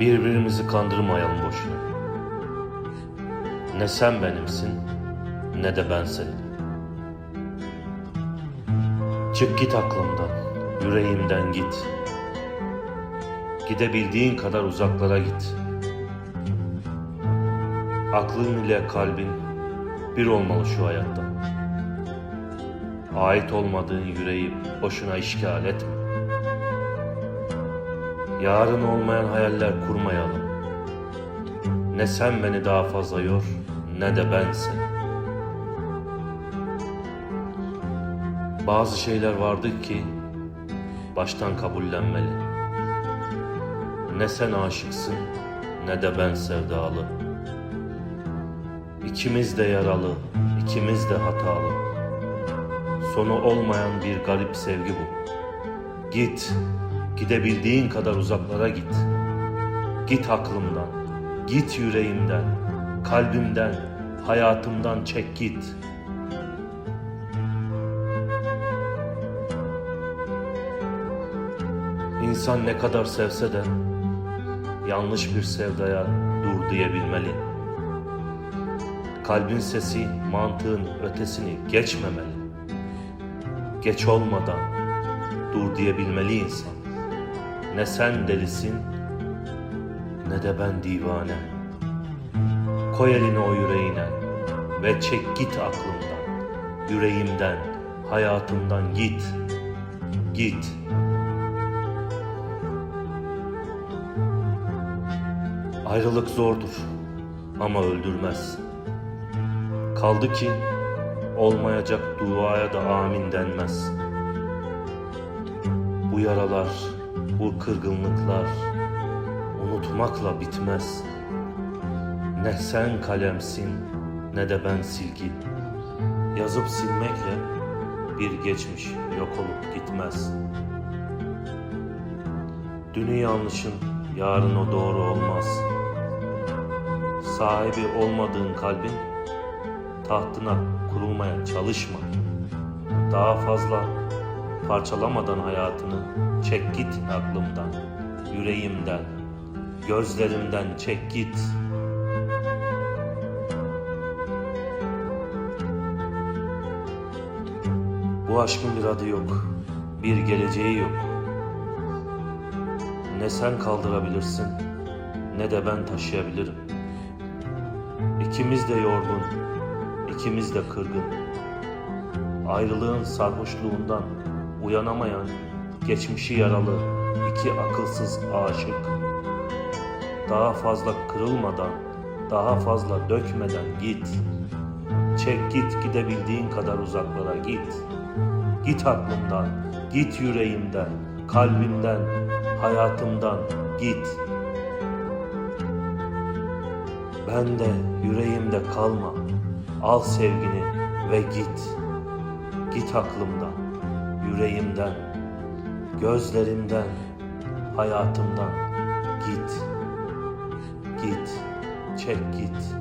Birbirimizi kandırmayalım boşuna. Ne sen benimsin ne de ben senin. Çık git aklımdan, yüreğimden git. Gidebildiğin kadar uzaklara git. Aklın ile kalbin bir olmalı şu hayatta. Ait olmadığın yüreği boşuna işgal etme. Yarın olmayan hayaller kurmayalım. Ne sen beni daha fazla yor ne de ben seni. Bazı şeyler vardır ki baştan kabullenmeli. Ne sen aşıksın ne de ben sevdalı. İkimiz de yaralı, ikimiz de hatalı. Sonu olmayan bir garip sevgi bu. Git, gidebildiğin kadar uzaklara git. Git aklımdan, git yüreğimden, kalbimden, hayatımdan çek git. İnsan ne kadar sevse de yanlış bir sevdaya dur diyebilmeli. Kalbin sesi mantığın ötesini geçmemeli. Geç olmadan dur diyebilmeli insan. Ne sen delisin ne de ben divane. Koy elini o yüreğine ve çek git aklımdan, yüreğimden, hayatımdan git, git. Ayrılık zordur ama öldürmez. Kaldı ki olmayacak duaya da amin denmez. Bu yaralar, bu kırgınlıklar unutmakla bitmez. Ne sen kalemsin ne de ben silgi. Yazıp silmekle bir geçmiş yok olup gitmez. Dünü yanlışın yarın o doğru olmaz. Sahibi olmadığın kalbin tahtına kurulmaya çalışma. Daha fazla parçalamadan hayatını çek git aklımdan, yüreğimden, gözlerimden çek git. Bu aşkın bir adı yok, bir geleceği yok. Ne sen kaldırabilirsin, ne de ben taşıyabilirim. İkimiz de yorgun, ikimiz de kırgın. Ayrılığın sarhoşluğundan uyanamayan, geçmişi yaralı iki akılsız aşık. Daha fazla kırılmadan, daha fazla dökmeden git. Çek git gidebildiğin kadar uzaklara git. Git aklımdan, git yüreğimden, kalbimden, hayatımdan git. Ben de yüreğimde kalma. Al sevgini ve git. Git aklımdan, yüreğimden, gözlerimden, hayatımdan git. Git, çek git.